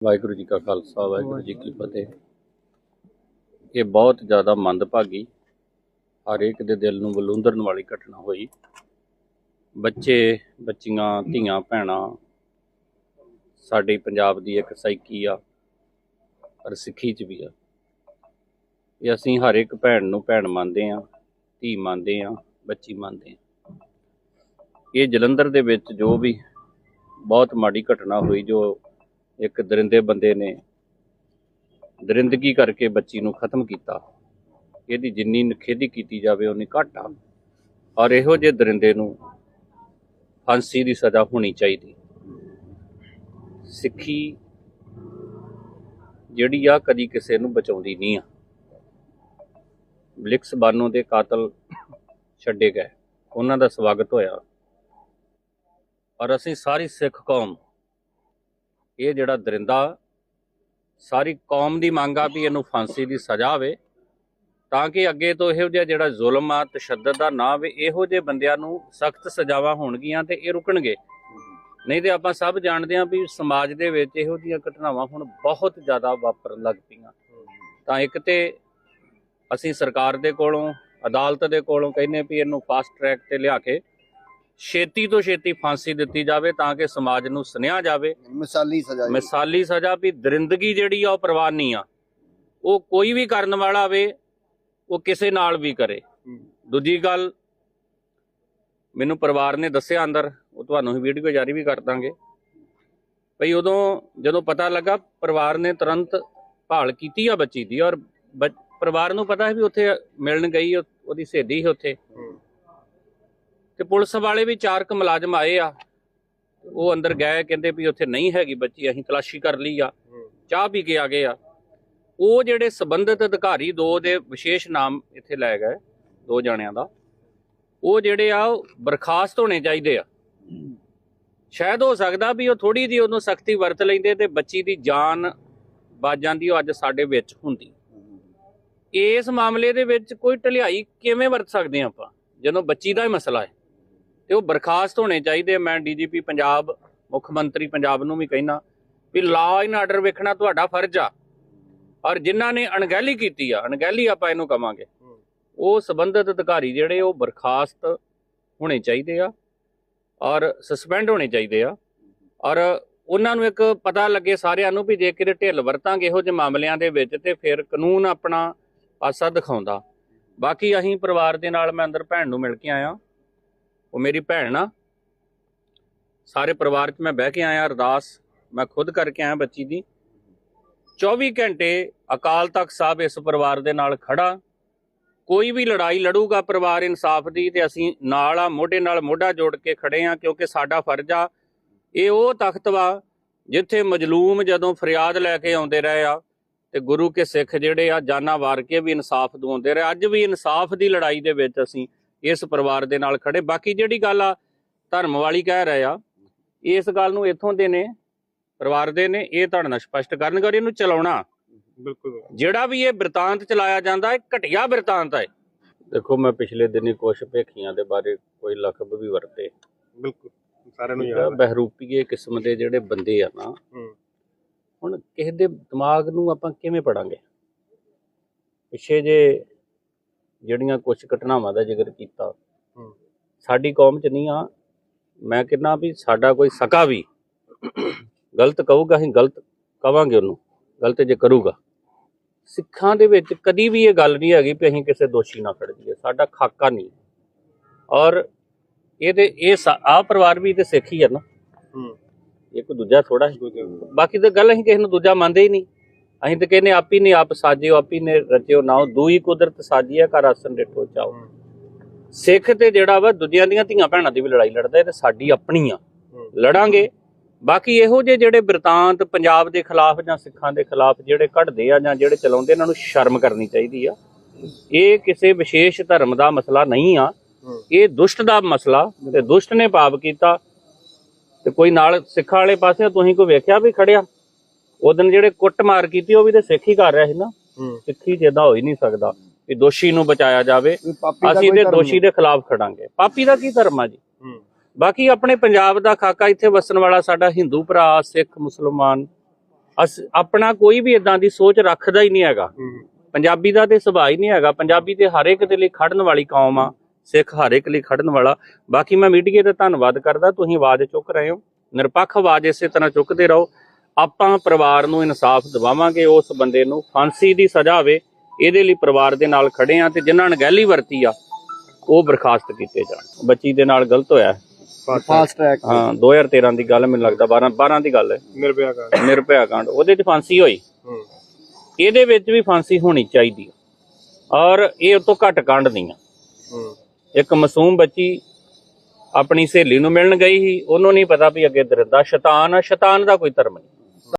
ਵਾਹਿਗੁਰੂ ਜੀ ਕਾ ਖਾਲਸਾ ਵਾਹਿਗੁਰੂ ਜੀ ਕੀ ਫਤਿਹ। ਇਹ ਬਹੁਤ ਜ਼ਿਆਦਾ ਮੰਦਭਾਗੀ ਹਰ ਇੱਕ ਦੇ ਦਿਲ ਨੂੰ ਬਲੂੰਦਰਨ ਵਾਲੀ ਘਟਨਾ ਹੋਈ। ਬੱਚੇ ਬੱਚੀਆਂ ਧੀਆਂ ਭੈਣਾਂ ਸਾਡੇ ਪੰਜਾਬ ਦੀ ਇੱਕ ਸਾਈਕੀ ਆ ਪਰ ਸਿੱਖੀ ਚ ਵੀ ਆ। ਇਹ ਅਸੀਂ ਹਰ ਇੱਕ ਭੈਣ ਨੂੰ ਭੈਣ ਮੰਨਦੇ ਆ ਧੀ ਮੰਨਦੇ ਆ ਬੱਚੀ ਮੰਨਦੇ ਆ। ਇਹ ਜਲੰਧਰ ਦੇ ਵਿੱਚ ਜੋ ਵੀ ਬਹੁਤ ਮਾੜੀ ਘਟਨਾ ਹੋਈ ਜੋ ਇੱਕ ਦਰਿੰਦੇ ਬੰਦੇ ਨੇ ਦਰਿੰਦਗੀ ਕਰਕੇ ਬੱਚੀ ਨੂੰ ਖਤਮ ਕੀਤਾ। ਇਹਦੀ ਜਿੰਨੀ ਨਖੇਦੀ ਕੀਤੀ ਜਾਵੇ ਉਨੀ ਘੱਟ ਆ। ਔਰ ਇਹੋ ਜਿਹੇ ਦਰਿੰਦੇ ਨੂੰ ਫਾਂਸੀ ਦੀ ਸਜ਼ਾ ਹੋਣੀ ਚਾਹੀਦੀ। ਸਿੱਖੀ ਜਿਹੜੀ ਆ ਕਦੀ ਕਿਸੇ ਨੂੰ ਬਚਾਉਂਦੀ ਨਹੀਂ ਆ। ਬਲਿਕਸ ਬਾਨੋ ਦੇ ਕਾਤਲ ਛੱਡੇ ਗਏ। ਉਹਨਾਂ ਦਾ ਸਵਾਗਤ ਹੋਇਆ। ਔਰ ਅਸੀਂ ਸਾਰੀ ਸਿੱਖ ਕੌਮ ਇਹ ਜਿਹੜਾ ਦਰਿੰਦਾ ਸਾਰੀ ਕੌਮ ਦੀ ਮੰਗ ਆ ਵੀ ਇਹਨੂੰ ਫਾਂਸੀ ਦੀ ਸਜ਼ਾ ਹੋਵੇ, ਤਾਂ ਕਿ ਅੱਗੇ ਤੋਂ ਇਹੋ ਜਿਹਾ ਜਿਹੜਾ ਜ਼ੁਲਮ ਆ, ਤਸ਼ੱਦਦ ਦਾ ਨਾ ਹੋਵੇ, ਇਹੋ ਜਿਹੇ ਬੰਦਿਆਂ ਨੂੰ ਸਖਤ ਸਜ਼ਾਵਾਂ ਹੋਣਗੀਆਂ ਤੇ ਇਹ ਰੁਕਣਗੇ। ਨਹੀਂ ਤੇ ਆਪਾਂ ਸਭ ਜਾਣਦੇ ਹਾਂ ਵੀ ਸਮਾਜ ਦੇ ਵਿੱਚ ਇਹੋ ਜਿਹੀਆਂ ਘਟਨਾਵਾਂ ਹੁਣ ਬਹੁਤ ਜ਼ਿਆਦਾ ਵਾਪਰਨ ਲੱਗ ਪਈਆਂ। ਤਾਂ ਇੱਕ ਤੇ ਅਸੀਂ ਸਰਕਾਰ ਦੇ ਕੋਲੋਂ, ਅਦਾਲਤ ਦੇ ਕੋਲੋਂ ਕਹਿੰਦੇ ਵੀ ਇਹਨੂੰ ਫਾਸਟ ਟਰੈਕ ਤੇ ਲਿਆ ਕੇ ਛੇਤੀ ਤੋਂ ਛੇਤੀ ਫਾਂਸੀ ਦਿੱਤੀ ਜਾਵੇ ਤਾਂ ਕਿ ਸਮਾਜ ਨੂੰ ਸੁਨੇਹਾ ਜਾਵੇ। ਮਿਸਾਲੀ ਸਜ਼ਾ। ਮਿਸਾਲੀ ਸਜ਼ਾ ਵੀ ਦਰਿੰਦਗੀ ਜਿਹੜੀ ਆ ਉਹ ਪ੍ਰਵਾਨ ਨਹੀਂ ਆ। ਉਹ ਕੋਈ ਵੀ ਕਰਨ ਵਾਲਾ ਹੋਵੇ ਉਹ ਕਿਸੇ ਨਾਲ ਵੀ ਕਰੇ। ਦੂਜੀ ਗੱਲ ਮੈਨੂੰ ਪਰਿਵਾਰ ਨੇ ਦੱਸਿਆ ਅੰਦਰ ਉਹ ਤੁਹਾਨੂੰ ਹੀ ਵੀਡੀਓ ਜਾਰੀ ਵੀ ਕਰ ਦਾਂਗੇ। ਭਈ ਉਦੋਂ ਜਦੋਂ ਪਤਾ ਲੱਗਾ ਪਰਿਵਾਰ ਨੇ ਤੁਰੰਤ ਭਾਲ ਕੀਤੀ ਆ ਬੱਚੀ ਦੀ ਔਰ ਪਰਿਵਾਰ ਨੂੰ ਪਤਾ ਹੈ ਵੀ ਉੱਥੇ ਮਿਲਣ ਗਈ ਉਹ- ਉਹਦੀ ਸਹੇਲੀ ਸੀ ਉੱਥੇ। ਤੇ ਪੁਲਿਸ ਵਾਲੇ ਵੀ ਚਾਰ ਕੁ ਮੁਲਾਜ਼ਮ ਆਏ ਆ। ਉਹ ਅੰਦਰ ਗਏ ਕਹਿੰਦੇ ਵੀ ਉੱਥੇ ਨਹੀਂ ਹੈਗੀ ਬੱਚੀ ਅਸੀਂ ਤਲਾਸ਼ੀ ਕਰ ਲਈ ਆ। ਚਾਹ ਪੀ ਕੇ ਆ ਗਏ ਆ। ਉਹ ਜਿਹੜੇ ਸਬੰਧਤ ਅਧਿਕਾਰੀ ਦੋ ਦੇ ਵਿਸ਼ੇਸ਼ ਨਾਮ ਇੱਥੇ ਲੈ ਗਏ ਦੋ ਜਣਿਆਂ ਦਾ। ਉਹ ਜਿਹੜੇ ਆ ਬਰਖਾਸਤ ਹੋਣੇ ਚਾਹੀਦੇ ਆ। ਸ਼ਾਇਦ ਹੋ ਸਕਦਾ ਵੀ ਉਹ ਥੋੜੀ ਜਿਹੀ ਉਹਨੂੰ ਸਖਤੀ ਵਰਤ ਲੈਂਦੇ ਤੇ ਬੱਚੀ ਦੀ ਜਾਨ ਬਚ ਜਾਂਦੀ ਉਹ ਅੱਜ ਸਾਡੇ ਵਿੱਚ ਹੁੰਦੀ। ਇਸ ਮਾਮਲੇ ਦੇ ਵਿੱਚ ਕੋਈ ਢਲਿਆਈ ਕਿਵੇਂ ਵਰਤ ਸਕਦੇ ਆਪਾਂ? ਜਦੋਂ ਬੱਚੀ ਦਾ ਹੀ ਮਸਲਾ ਹੈ। ਤੇ ਉਹ ਬਰਖਾਸਤ ਹੋਣੇ ਚਾਹੀਦੇ ਆ। ਮੈਂ ਡੀਜੀਪੀ ਪੰਜਾਬ, ਮੁੱਖ ਮੰਤਰੀ ਪੰਜਾਬ ਨੂੰ ਵੀ ਕਹਿਣਾ ਵੀ ਲਾਅ ਐਂਡ ਆਰਡਰ ਵੇਖਣਾ ਤੁਹਾਡਾ ਫਰਜ਼ ਆ। ਔਰ ਜਿਨ੍ਹਾਂ ਨੇ ਅਣਗਹਿਲੀ ਕੀਤੀ ਆ, ਅਣਗਹਿਲੀ ਆਪਾਂ ਇਹਨੂੰ ਕਵਾਂਗੇ। ਉਹ ਸੰਬੰਧਿਤ ਅਧਿਕਾਰੀ ਜਿਹੜੇ ਉਹ ਬਰਖਾਸਤ ਹੋਣੇ ਚਾਹੀਦੇ ਆ ਔਰ ਸਸਪੈਂਡ ਹੋਣੇ ਚਾਹੀਦੇ ਆ। ਔਰ ਉਹਨਾਂ ਨੂੰ ਇੱਕ ਪਤਾ ਲੱਗੇ ਸਾਰਿਆਂ ਨੂੰ ਵੀ ਜੇ ਕਿਤੇ ਢਿੱਲ ਵਰਤਾਂਗੇ ਇਹੋ ਜਿਹੇ ਮਾਮਲਿਆਂ ਦੇ ਵਿੱਚ ਤੇ ਫਿਰ ਕਾਨੂੰਨ ਆਪਣਾ ਪਾਸਾ ਦਿਖਾਉਂਦਾ। ਬਾਕੀ ਅਸੀਂ ਪਰਿਵਾਰ ਦੇ ਨਾਲ, ਮੈਂ ਅੰਦਰ ਭੈਣ ਨੂੰ ਮਿਲ ਕੇ ਆਇਆ। ਉਹ ਮੇਰੀ ਭੈਣ ਆ ਸਾਰੇ ਪਰਿਵਾਰ 'ਚ ਮੈਂ ਬਹਿ ਕੇ ਆਇਆ, ਅਰਦਾਸ ਮੈਂ ਖੁਦ ਕਰਕੇ ਆਇਆ ਬੱਚੀ ਦੀ। 24 ਘੰਟੇ ਅਕਾਲ ਤਖਤ ਸਾਹਿਬ ਇਸ ਪਰਿਵਾਰ ਦੇ ਨਾਲ ਖੜਾ ਕੋਈ ਵੀ ਲੜਾਈ ਲੜੂਗਾ ਪਰਿਵਾਰ ਇਨਸਾਫ ਦੀ ਤੇ ਅਸੀਂ ਨਾਲ ਆ, ਮੋਢੇ ਨਾਲ ਮੋਢਾ ਜੋੜ ਕੇ ਖੜੇ ਆ ਕਿਉਂਕਿ ਸਾਡਾ ਫਰਜ਼ ਆ। ਇਹ ਉਹ ਤਖਤ ਵਾ ਜਿੱਥੇ ਮਜਲੂਮ ਜਦੋਂ ਫਰਿਆਦ ਲੈ ਕੇ ਆਉਂਦੇ ਰਹੇ ਆ ਤੇ ਗੁਰੂ ਕੇ ਸਿੱਖ ਜਿਹੜੇ ਆ, ਜਾਨਾਂ ਵਾਰ ਕੇ ਵੀ ਇਨਸਾਫ ਦਵਾਉਂਦੇ ਰਹੇ। ਅੱਜ ਵੀ ਇਨਸਾਫ ਦੀ ਲੜਾਈ ਦੇ ਵਿੱਚ ਅਸੀਂ ਇਸ ਪਰਿਵਾਰ ਦੇ ਨਾਲ ਖੜੇ। ਬਾਕੀ ਜਿਹੜੀ ਗੱਲ ਆ ਧਰਮ ਵਾਲੀ ਕਹਿ ਰਹੇ ਆ ਇਸ ਗੱਲ ਨੂੰ ਇੱਥੋਂ ਦੇ ਨੇ ਪਰਿਵਾਰ ਦੇ ਨੇ ਇਹ ਤੁਹਾਡੇ ਨਾਲ ਸਪਸ਼ਟ ਕਰਨਗੇ ਔਰ ਇਹਨੂੰ ਚਲਾਉਣਾ। ਬਿਲਕੁਲ। ਜਿਹੜਾ ਵੀ ਇਹ ਬਿਰਤਾਂਤ ਚਲਾਇਆ ਜਾਂਦਾ ਹੈ ਘਟਿਆ ਬਿਰਤਾਂਤ ਹੈ ਦੇਖੋ ਮੈਂ ਪਿਛਲੇ ਦਿਨੀ ਕੁਛ ਭੇਖੀਆਂ ਦੇ ਬਾਰੇ ਕੋਈ ਲਕਬ ਵੀ ਵਰਤੇ। ਬਿਲਕੁਲ ਸਾਰਿਆਂ ਨੂੰ ਠੀਕ ਯਾਦ ਆ, ਹੈ ਬਹਿਰੂਪੀਏ ਕਿਸਮ ਦੇ ਜਿਹੜੇ ਬੰਦੇ ਆ ਨਾ ਹੁਣ ਕਿਸੇ ਦੇ ਦਿਮਾਗ ਨੂੰ ਆਪਾਂ ਕਿਵੇਂ ਪੜਾਂਗੇ? ਪਿੱਛੇ ਜੇ ਜਿਹੜੀਆਂ ਕੁਝ ਘਟਨਾਵਾਂ ਦਾ ਜ਼ਿਕਰ ਕੀਤਾ। ਹੂੰ। ਸਾਡੀ ਕੌਮ 'ਚ ਨਹੀਂ ਆ। ਮੈਂ ਕਹਿੰਦਾ ਵੀ ਸਾਡਾ ਕੋਈ ਸਕਾ ਵੀ ਗਲਤ ਕਹੂਗਾ ਅਸੀਂ ਗਲਤ ਕਵਾਂਗੇ ਉਹਨੂੰ। ਗਲਤ ਜੇ ਕਰੂਗਾ। ਸਿੱਖਾਂ ਦੇ ਵਿੱਚ ਕਦੀ ਵੀ ਇਹ ਗੱਲ ਨਹੀਂ ਹੈਗੀ ਵੀ ਅਸੀਂ ਕਿਸੇ ਦੋਸ਼ੀ ਨਾਲ ਖੜ ਜਾਈਏ। ਸਾਡਾ ਖਾਕਾ ਨਹੀਂ। ਔਰ ਇਹਦੇ ਇਹ ਆ ਪਰਿਵਾਰ ਵੀ ਤੇ ਸਿੱਖ ਹੀ ਆ ਨਾ। ਹੂੰ। ਇਹ ਕੋਈ ਦੂਜਾ ਥੋੜਾ ਹੈ ਕੋਈ ਬਾਕੀ ਤਾਂ ਗੱਲ ਅਸੀਂ ਕਿਸੇ ਨੂੰ ਦੂਜਾ ਮੰਨਦੇ ਹੀ ਨਹੀਂ। ਅਸੀਂ ਤਾਂ ਕਹਿੰਦੇ ਆਪੀ ਨੇ ਆਪ ਸਾਜਿਓ ਆਪੀ ਨੇ ਰਚਿਓ ਨਾਉ ਦੂਈ ਕੁਦਰਤ ਸਾਜੀਆ ਕਰ ਆਸਨ ਡਿਠੋ ਚਾਓ। ਸਿੱਖ ਤੇ ਜਿਹੜਾ ਵਾ ਦੂਜਿਆਂ ਦੀਆਂ ਧੀਆਂ ਭੈਣਾਂ ਦੀ ਵੀ ਲੜਾਈ ਲੜਦਾ ਇਹ ਤੇ ਸਾਡੀ ਆਪਣੀ ਆ। ਹੂੰ। ਲੜਾਂਗੇ। ਬਾਕੀ ਇਹੋ ਜਿਹੇ ਜਿਹੜੇ ਬਿਰਤਾਂਤ ਪੰਜਾਬ ਦੇ ਖਿਲਾਫ ਜਾਂ ਸਿੱਖਾਂ ਦੇ ਖਿਲਾਫ ਜਿਹੜੇ ਕੱਢਦੇ ਆ ਜਾਂ ਜਿਹੜੇ ਚਲਾਉਂਦੇ ਇਹਨਾਂ ਨੂੰ ਸ਼ਰਮ ਕਰਨੀ ਚਾਹੀਦੀ ਆ। ਇਹ ਕਿਸੇ ਵਿਸ਼ੇਸ਼ ਧਰਮ ਦਾ ਮਸਲਾ ਨਹੀਂ ਆ। ਹੂੰ। ਇਹ ਦੁਸ਼ਟ ਦਾ ਮਸਲਾ ਤੇ ਦੁਸ਼ਟ ਨੇ ਪਾਪ ਕੀਤਾ। ਤੇ ਕੋਈ ਨਾਲ ਸਿੱਖਾਂ ਵਾਲੇ ਪਾਸੇ ਤੁਸੀਂ ਕੋਈ ਵੇਖਿਆ ਵੀ ਖੜਿਆ? ਦਿਨ ਜਿਹੜੇ ਕੁੱਟ ਮਾਰ ਕੀਤੀ ਉਹ ਵੀ ਤੇ ਸਿੱਖ ਹੀ ਕਰ ਰਿਹਾ ਸੀ ਨਾ। ਸਿੱਖੀ ਜਿੱਦਾਂ ਹੋ ਹੀ ਨਹੀਂ ਸਕਦਾ ਕਿ ਦੋਸ਼ੀ ਨੂੰ ਬਚਾਇਆ ਜਾਵੇ। ਅਸੀਂ ਤੇ ਦੋਸ਼ੀ ਦੇ ਖਿਲਾਫ ਖੜਾਂਗੇ। ਪਾਪੀ ਦਾ ਕੀ ਧਰਮ ਆ ਜੀ? ਬਾਕੀ ਆਪਣੇ ਪੰਜਾਬ ਦਾ ਖਾਕਾ ਇੱਥੇ ਵਸਣ ਵਾਲਾ ਸਾਡਾ ਹਿੰਦੂ ਭਰਾ ਸਿੱਖ ਮੁਸਲਮਾਨ ਆਪਣਾ ਕੋਈ ਵੀ ਇਦਾਂ ਦੀ ਸੋਚ ਰੱਖਦਾ ਹੀ ਨਹੀਂ ਹੈਗਾ। ਪੰਜਾਬੀ ਦਾ ਤੇ ਸੁਭਾਅ ਹੀ ਨਹੀਂ ਹੈਗਾ। ਪੰਜਾਬੀ ਤੇ ਹਰ ਇੱਕ ਦੇ ਲਈ ਖੜਨ ਵਾਲੀ ਕੌਮ ਆ। ਸਿੱਖ ਹਰ ਇੱਕ ਲਈ ਖੜਨ ਵਾਲਾ। ਬਾਕੀ ਮੈਂ ਮੀਡੀਆ ਦਾ ਧੰਨਵਾਦ ਕਰਦਾ। ਤੁਸੀਂ ਆਵਾਜ਼ ਚੁੱਕ ਰਹੇ ਹੋ। ਨਿਰਪੱਖ ਆਵਾਜ਼ ਇਸੇ ਤਰ੍ਹਾਂ ਚੁੱਕਦੇ ਰਹੋ। ਆਪਾਂ ਪਰਿਵਾਰ ਨੂੰ ਇਨਸਾਫ ਦਿਵਾਵਾਂਗੇ ਉਸ ਬੰਦੇ ਨੂੰ ਫਾਂਸੀ ਦੀ ਸਜ਼ਾ ਹੋਵੇ ਇਹਦੇ ਲਈ ਪਰਿਵਾਰ ਦੇ ਨਾਲ ਖੜੇ ਆ ਤੇ ਜਿਨ੍ਹਾਂ ਨੇ ਗਹਿਲੀ ਵਰਤੀ ਆ ਉਹ ਬਰਖਾਸਤ ਕੀਤੇ ਜਾਣ। ਬੱਚੀ ਦੇ ਨਾਲ ਗਲਤ ਹੋਇਆ ਫਾਸਟ ਟਰੈਕ ਹਾਂ 2013 ਦੀ ਗੱਲ ਮੈਨੂੰ ਲੱਗਦਾ 12 12 ਦੀ ਗੱਲ ਹੈ। ਨਿਰਭਇਆ ਕਰ ਨਿਰਭਇਆ ਕਾਂਡ ਉਹਦੇ 'ਚ ਫਾਂਸੀ ਹੋਈ। ਹੂੰ। ਇਹਦੇ ਵਿੱਚ ਵੀ ਫਾਂਸੀ ਹੋਣੀ ਚਾਹੀਦੀ ਹੈ ਔਰ ਇਹ ਉਹ ਤੋਂ ਘੱਟ ਕਾਂਡ ਨਹੀਂ ਆ। ਹੂੰ। ਇੱਕ ਮਾਸੂਮ ਬੱਚੀ ਆਪਣੀ ਸਹੇਲੀ ਨੂੰ ਮਿਲਣ ਗਈ ਸੀ ਉਹਨੂੰ ਨਹੀਂ ਪਤਾ ਵੀ ਅੱਗੇ ਦਰਿੰਦਾ ਸ਼ੈਤਾਨ ਆ ਸ਼ੈਤਾਨ ਦਾ ਕੋਈ ਧਰਮ ਨਹੀਂ।